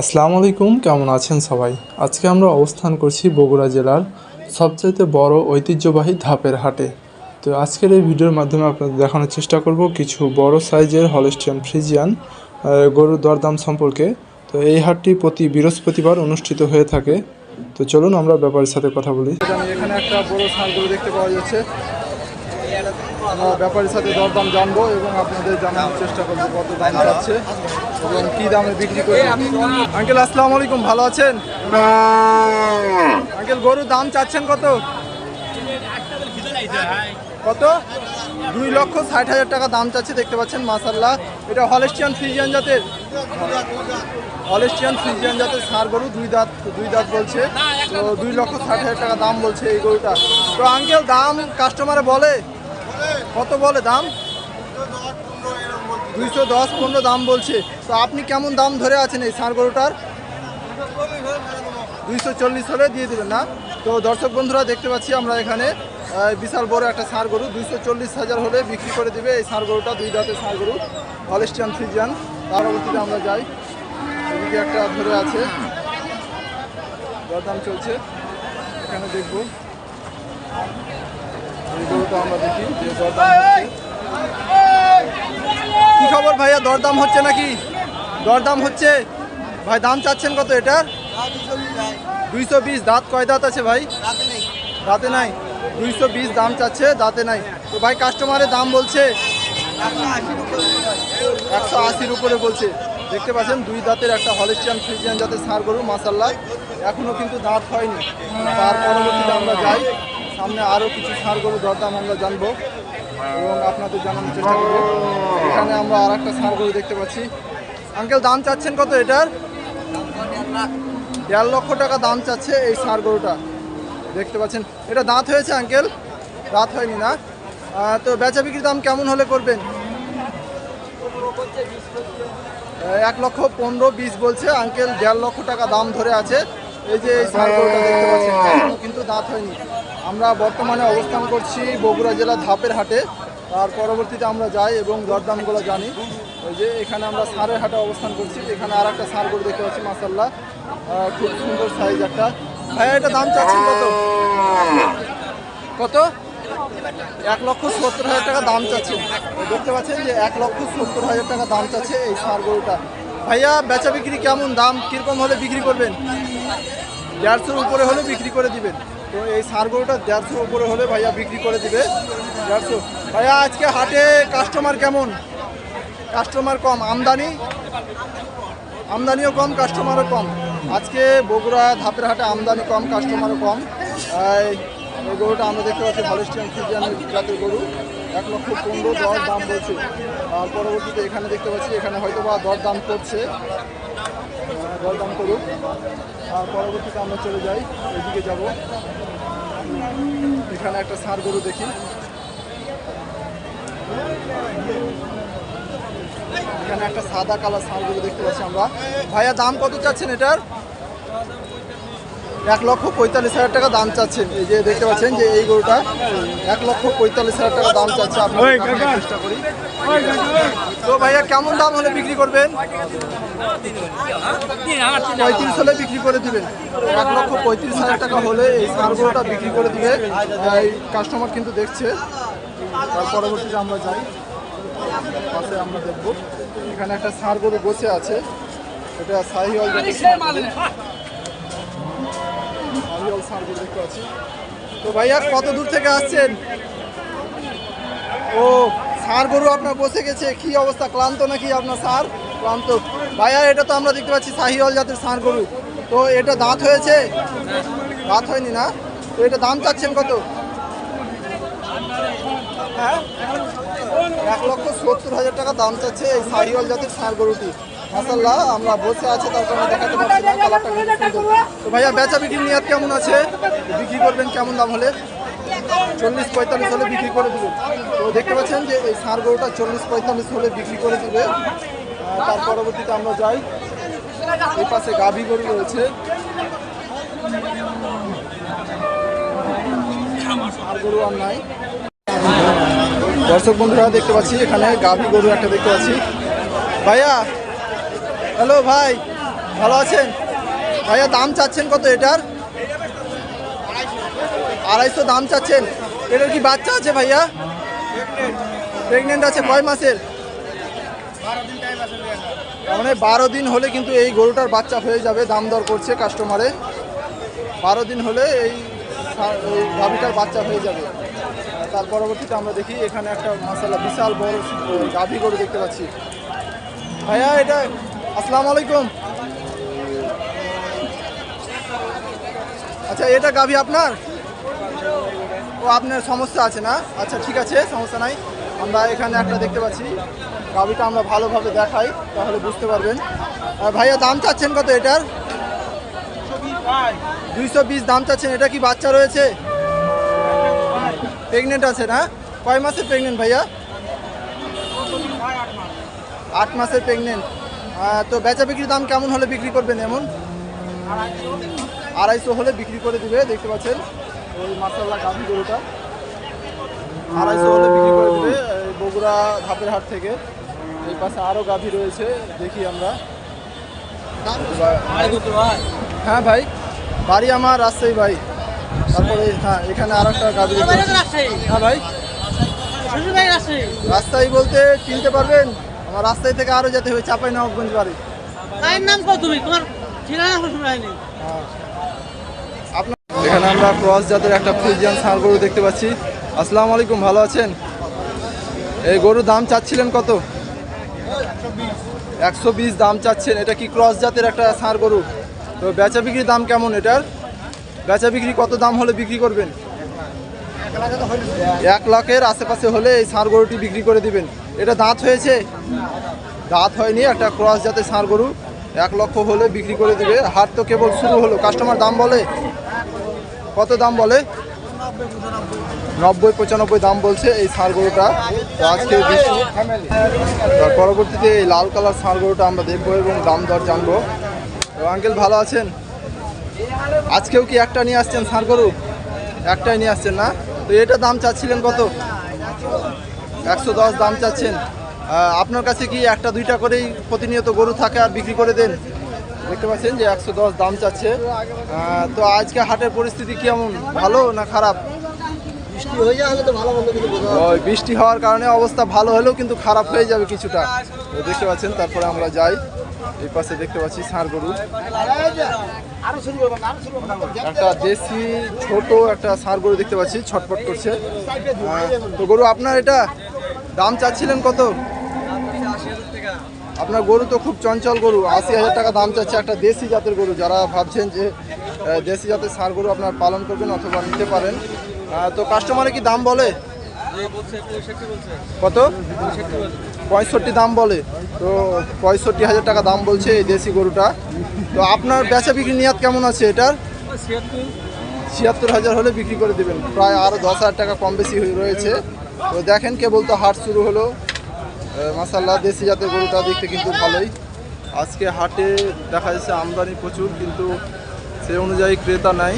আসসালামু আলাইকুম, কেমন আছেন সবাই? আজকে আমরা অবস্থান করছি বগুড়া জেলার সবচাইতে বড় ঐতিহ্যবাহী ধাপের হাটে। তো আজকের এই ভিডিওর মাধ্যমে আপনাদের দেখানোর চেষ্টা করব কিছু বড় সাইজের হলস্টিয়ান ফ্রিজিয়ান গরুর দরদাম সম্পর্কে। তো এই হাটটি প্রতি বৃহস্পতিবার অনুষ্ঠিত হয়ে থাকে। তো চলুন আমরা ব্যাপারের সাথে কথা বলি। এখানে একটা বড় গরু দেখতে পাওয়া যাচ্ছে। ব্যাপারীর সাথে দরদাম জানব এবং আপনাদের জানানোর চেষ্টা করব কত দাম যাচ্ছে। এবং কী দামে বিক্রি করে আঙ্কেল, আসসালামু আলাইকুম, ভালো আছেন? আঙ্কেল, গরুর দাম চাচ্ছেন কত? কত? দুই লক্ষ ষাট হাজার টাকা দাম চাচ্ছে, দেখতে পাচ্ছেন মাসাল্লাহ এটা হলেস্টিয়ান ফ্রিজিয়ান জাতের? হলেস্টিয়ান ফ্রিজিয়ান জাতের সার গরু, দুই দাঁত দুই দাঁত বলছে। তো দুই লক্ষ ষাট হাজার টাকা দাম বলছে এই গরুটা। তো আঙ্কেল, দাম কাস্টমারে বলে? কত বলে দাম? দুইশো দশ পনেরো দাম বলছে। তো আপনি কেমন দাম ধরে আছেন এই ষাঁড় গরুটার? দুইশো চল্লিশ হলে দিয়ে দেবেন না? তো দর্শক বন্ধুরা, দেখতে পাচ্ছি আমরা এখানে বিশাল বড় একটা ষাঁড় গরু। দুইশো চল্লিশ হাজার হলে বিক্রি করে দিবে এই ষাঁড় গরুটা, দুই দাঁতের ষাঁড় গরু হলিস্টিয়ান ফ্রিজিয়ান পরবর্তীতে আমরা যাই। এদিকে একটা ধরে আছে। দরদাম চলছে। এখানে দেখব। এই গরুটা আমরা দেখি, যে দরদাম। কি খবর ভাইয়া? দরদাম হচ্ছে নাকি? দরদাম হচ্ছে? ভাই, দাম চাচ্ছেন কত এটার দুইশো বিশ। দাঁত কয় দাঁত আছে ভাই? দাঁতে নাই। দুইশো বিশ দাম চাচ্ছে, দাঁতে নাই। তো ভাই কাস্টমারের দাম বলছে, একশো আশির উপরে বলছে। দেখতে পাচ্ছেন, দুই দাঁতের একটা হলিস্টিয়ান ফ্রিজিয়ান জাতের সার গরু মাসাল্লাহ এখনও কিন্তু দাঁত হয়নি। তার পরবর্তীতে আমরা যাই। সামনে আরও কিছু সার গরু দরদাম আমরা জানব। এবং আপনাদের জানানোর চেষ্টা করব। এখানে আমরা আর একটা সার গরু দেখতে পাচ্ছি। আঙ্কেল, দাম চাচ্ছেন কত এটার? দেড় লক্ষ টাকা দাম চাচ্ছে এই সার গরুটা। দেখতে পাচ্ছেন। এটা দাঁত হয়েছে, আঙ্কেল? দাঁত হয়নি না? তো বেচা বিক্রির দাম কেমন হলে করবেন? এক লক্ষ পনেরো বিশ বলছে। আঙ্কেল, দেড় লক্ষ টাকা দাম ধরে আছে। এই যে এই সার গরুটা দেখতে পাচ্ছেন। কিন্তু দাঁত হয়নি। আমরা বর্তমানে অবস্থান করছি বগুড়া জেলা ধাপের হাটে। তার পরবর্তীতে আমরা যাই এবং দরদামগুলো জানি। ওই যে এখানে আমরা সারের হাটে অবস্থান করছি। এখানে আর একটা সার গরু দেখতে পাচ্ছি মাসাল্লাহ খুব সুন্দর সাইজ একটা। ভাইয়া এটা দাম চাচ্ছেন কত? কত? এক লক্ষ সত্তর হাজার টাকা দাম চাচ্ছে দেখতে পাচ্ছেন যে এক লক্ষ সত্তর হাজার টাকা দাম চাচ্ছে এই সার গরুটা। ভাইয়া, বেচা বিক্রি কেমন? দাম কীরকম হলে বিক্রি করবেন? দেড়শোর উপরে হলে বিক্রি করে দিবেন। তো এই সার গরুটা দেড়শোর উপরে হলে ভাইয়া বিক্রি করে দিবে। দেড়শো। ভাইয়া, আজকে হাটে কাস্টমার কেমন? কাস্টমার কম। আমদানি? আমদানিও কম কাস্টমারও কম। আজকে বগুড়া ধাপের হাটে আমদানি কম কাস্টমারও কম। এই গরুটা আমরা দেখতে পাচ্ছি ভালো ফ্রিজিয়ান জাতের গরু। এক লক্ষ পনেরো দর দাম বলছে আর পরবর্তীতে এখানে দেখতে পাচ্ছি এখানে হয়তো বা দর দাম করছে। আহ, দরদাম করুক। আর পরবর্তীতে আমরা চলে যাই এদিকে যাব। এখানে একটা সার গরু দেখি। এখানে একটা সাদা কালার সার গরু দেখতে পাচ্ছি আমরা। ভাইয়া দাম কত চাচ্ছেন এটার? এক লক্ষ পঁয়তাল্লিশ হাজার টাকা দাম চাচ্ছেন। এই যে দেখতে পাচ্ছেন যে এই গরুটা এক লক্ষ পঁয়তাল্লিশ হাজার টাকা দাম চাচ্ছে আপনার চেষ্টা করি। তো ভাইয়া কেমন দাম হলে বিক্রি করবেন? পঁয়ত্রিশ হলে বিক্রি করে দিবেন। এক লক্ষ পঁয়ত্রিশ হাজার টাকা হলে এই সার গরুটা বিক্রি করে দিবে এই কাস্টমার কিন্তু দেখছে। তার পরবর্তীতে আমরা যাই। পাশে আমরা দেখব। এখানে একটা সার গরু বসে আছে। এটা সাহিওয়াল তো ভাইয়া, কত দূর থেকে আসছেন? ও সার গরু আপনার বসে গেছে। কি অবস্থা, ক্লান্ত নাকি আপনার সার ক্লান্ত। ভাইয়া, এটা তো আমরা দেখতে পাচ্ছি, শাহিওয়াল জাতের সার গরু। তো এটা দাঁত হয়েছে? দাঁত হয়নি না? তো এটা দাম চাচ্ছেন কত? হ্যাঁ? এক লক্ষ সত্তর হাজার টাকা দাম চাচ্ছে এই শাহিওয়াল জাতের সার গরুটি। মাসাল্লাহ আমরা বসে আছে, তার কারণে দেখাতে পারছি না কালারটা কিন্তু সুন্দর ভাইয়া বেচা বিক্রির নিয়াত কেমন আছে? বিক্রি করবেন কেমন দাম হলে? চল্লিশ পঁয়তাল্লিশ হলে বিক্রি করে দেবেন তো দেখতে পাচ্ছেন যে এই সার গরুটা চল্লিশ পঁয়তাল্লিশ হলে বিক্রি করে দেবে। তার পরবর্তীতে আমরা যাই। এই পাশে গাভী গরু রয়েছে। সার গরু আর নাই। দর্শক বন্ধুরা, দেখতে পাচ্ছি এখানে গাভী গরু একটা দেখতে পাচ্ছি। ভাইয়া হ্যালো ভাই, ভালো আছেন? ভাইয়া, দাম চাচ্ছেন কত এটার? আড়াইশো দাম চাচ্ছেন। এটার কি বাচ্চা আছে ভাইয়া? প্রেগনেন্ট আছে, কয় মাসের? মানে বারো দিন হলে কিন্তু এই গরুটার বাচ্চা হয়ে যাবে, দাম দর করছে কাস্টমারে বারো দিন হলে এই গাভিটার বাচ্চা হয়ে যাবে। তার পরবর্তীতে আমরা দেখি, এখানে একটা মশালা বিশাল বড়, গাভি গরু দেখতে পাচ্ছি। ভাইয়া, এটা আসসালামু আলাইকুম। আচ্ছা এটা গাভি আপনার? ও, আপনার সমস্যা আছে না? আচ্ছা ঠিক আছে, সমস্যা নাই। আমরা এখানে একটা দেখতে পাচ্ছি। গাভিটা আমরা ভালোভাবে দেখাই, তাহলে বুঝতে পারবেন। ভাইয়া, দাম চাচ্ছেন কত এটার? দুইশো বিশ দাম চাচ্ছেন, এটা কি বাচ্চা রয়েছে? প্রেগনেন্ট আছে না কয় মাসের প্রেগনেন্ট ভাইয়া? আট মাসের প্রেগনেন্ট তো বেচা বিক্রির দাম কেমন হলে বিক্রি করবেন এমন? আড়াইশো হলে বিক্রি করে দিবে দেখতে পাচ্ছেন। ওই মাসাল্লা গাভি গরুটা। আড়াইশো হলে বিক্রি করে দিবে বগুড়া ধাপের হাট থেকে। এই পাশে আরও গাভি রয়েছে দেখি আমরা। হ্যাঁ ভাই বাড়ি আমার রাজশাহী ভাই। তারপরে হ্যাঁ এখানে আর একটা গাভি। হ্যাঁ ভাই। রাস্তায় বলতে চিনতে পারবেন? আমার রাস্তায় থেকে আরও যেতে হবে চাপাই নবাবগঞ্জ বাড়ি। মায়ের নাম কত তুমি? তোমার ঠিকানা শোনা হয়নি এখানে আমরা ক্রস জাতের একটা ফ্রিজিয়ান ষাঁড় গরু দেখতে পাচ্ছি। আসসালামু আলাইকুম ভালো আছেন? এই গরুর দাম চাচ্ছিলেন কত? একশো বিশ দাম চাচ্ছেন। এটা কি ক্রস জাতের একটা ষাঁড় গরু? তো বেচা বিক্রির দাম কেমন এটার? বেচা বিক্রি কত দাম হলে বিক্রি করবেন? এক লাখের আশেপাশে হলে এই ষাঁড় গরুটি বিক্রি করে দিবেন। এটা দাঁত হয়েছে। দাঁত হয়নি, একটা ক্রস জাতের ষাঁড় গরু। এক লক্ষ হলে বিক্রি করে দিবে। হাট তো কেবল শুরু হলো। কাস্টমার দাম বলে? কত দাম বলে? নব্বই, পঁচানব্বই দাম বলছে এই ষাঁড় গরুটা। তো আজকে পরবর্তীতে এই লাল কালার ষাঁড় গরুটা আমরা দেখব এবং দাম দর জানব। আঙ্কেল, ভালো আছেন? আজকেও কি একটা নিয়ে আসছেন ষাঁড় গরু? একটাই নিয়ে আসছেন না? তো এটা দাম চাচ্ছিলেন কত? একশো দশ দাম চাচ্ছেন। আপনার কাছে কি একটা দুইটা করেই প্রতিনিয়ত গরু থাকে আর বিক্রি করে দেন? দেখতে পাচ্ছেন যে একশো দশ দাম চাচ্ছে। তো আজকে হাটের পরিস্থিতি কেমন? ভালো না খারাপ? বৃষ্টি হওয়ার কারণে অবস্থা ভালো হলেও কিন্তু খারাপ হয়ে যাবে কিছুটা। দেখতে পাচ্ছেন তারপরে আমরা যাই। এই পাশে দেখতে পাচ্ছি ষাঁড় গরু। একটা দেশি ছোট একটা ষাঁড় গরু দেখতে পাচ্ছি ছটপট করছে। তো গরু আপনার এটা? দাম চাচ্ছিলেন কত? আপনার গরু তো খুব চঞ্চল গরু আশি হাজার টাকা দাম চাচ্ছে একটা দেশি জাতের গরু। যারা ভাবছেন যে দেশি জাতের সার গরু আপনার পালন করবেন অথবা নিতে পারেন। তো কাস্টমারে কি দাম বলে? কত? পঁয়ষট্টি দাম বলে। তো পঁয়ষট্টি হাজার টাকা দাম বলছে এই দেশি গরুটা। তো আপনার বেচা বিক্রি নিয়াত কেমন আছে এটার? ছিয়াত্তর। হাজার হলে বিক্রি করে দেবেন। প্রায় আরও দশ হাজার টাকা কম বেশি রয়েছে। তো দেখেন, কেবল তো হাট শুরু হলো। মাসাল্লাহ দেশি জাতের গরুটা দেখতে কিন্তু ভালোই। আজকে হাটে দেখা যাচ্ছে আমদানি প্রচুর, কিন্তু সেই অনুযায়ী ক্রেতা নাই।